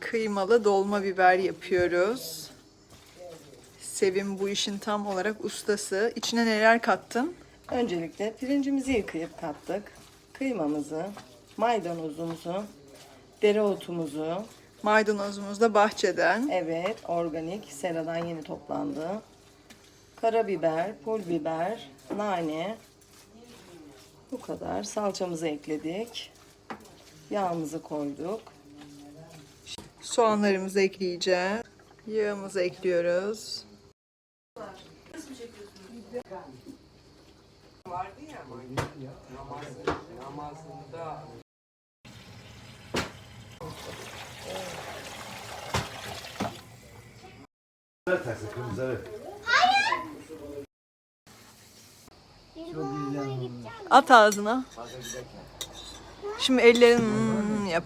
kıymalı dolma biber yapıyoruz. Sevim bu işin tam olarak ustası. İçine neler kattın? Öncelikle pirincimizi yıkayıp kattık. Kıymamızı, maydanozumuzu, dereotumuzu, Maydanozumuz da bahçeden. evet organik seradan yeni toplandı. Karabiber, pul biber, nane. Bu kadar. Salçamızı ekledik. Yağımızı koyduk. Soğanlarımızı ekleyeceğiz. Yağımızı ekliyoruz. Kırmızı. At ağzına. Şimdi ellerini hmm yap.